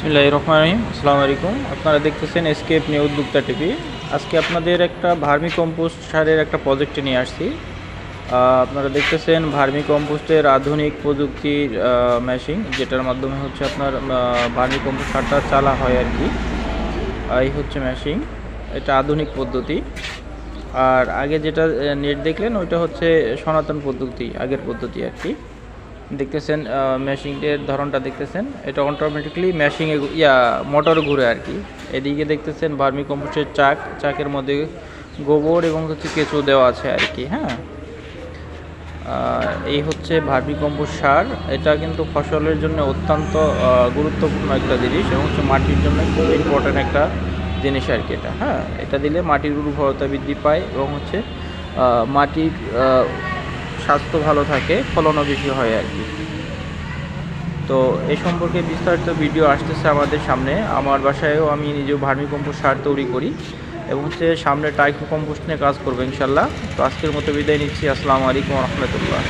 বিসমিল্লাহ রহমান রহিম। আসসালামু আলাইকুম। আপনারা দেখতেছেন এসকেপ নিউ উদ্যোক্তা টিভি। আজকে আপনাদের একটা ভার্মি কম্পোস্ট সারের একটা প্রজেক্টে নিয়ে আসছি। আপনারা দেখতেছেন ভার্মি কম্পোস্টের আধুনিক প্রযুক্তির মেশিন যেটার মাধ্যমে হচ্ছে আপনার ভার্মি কম্পোস্ট সারটা চালা হয় আর কি। এই হচ্ছে মেশিন এটা আধুনিক পদ্ধতি। আর আগে যেটা নেট দেখলেন, ওইটা হচ্ছে সনাতন পদ্ধতি, আগের পদ্ধতি আর কি। দেখতেছেন মেশিনের ধরনটা দেখতেছেন। এটা অটোমেটিকলি মেশিংয়ে ইয়া মোটর ঘুরে আর কি এদিকে দেখতেছেন ভার্মি কম্পোস্টের চাক, চাকের মধ্যে গোবর এবং হচ্ছে কেঁচো দেওয়া আছে আর কি হ্যাঁ এই হচ্ছে ভার্মি কম্পোস্ট সার। এটা কিন্তু ফসলের জন্য অত্যন্ত গুরুত্বপূর্ণ একটা জিনিস এবং হচ্ছে মাটির জন্য খুব ইম্পর্ট্যান্ট একটা জিনিস আর কি এটা হ্যাঁ। এটা দিলে মাটির উর্বরতা বৃদ্ধি পায় এবং হচ্ছে মাটির স্বাস্থ্য ভালো থাকে, ফলনও বেশি হয় আর কি। তো এ সম্পর্কে বিস্তারিত ভিডিও আসতেছে আমাদের সামনে। আমার বাসায়ও আমি নিজেও ভার্মি কম্পোস্ট সার তৈরি করি এবং হচ্ছে সামনে টাইকো কম্পোস্ট নিয়ে কাজ করব ইনশাল্লাহ। তো আজকের মতো বিদায় নিচ্ছি। আসসালামু আলাইকুম রহমতুল্লাহ।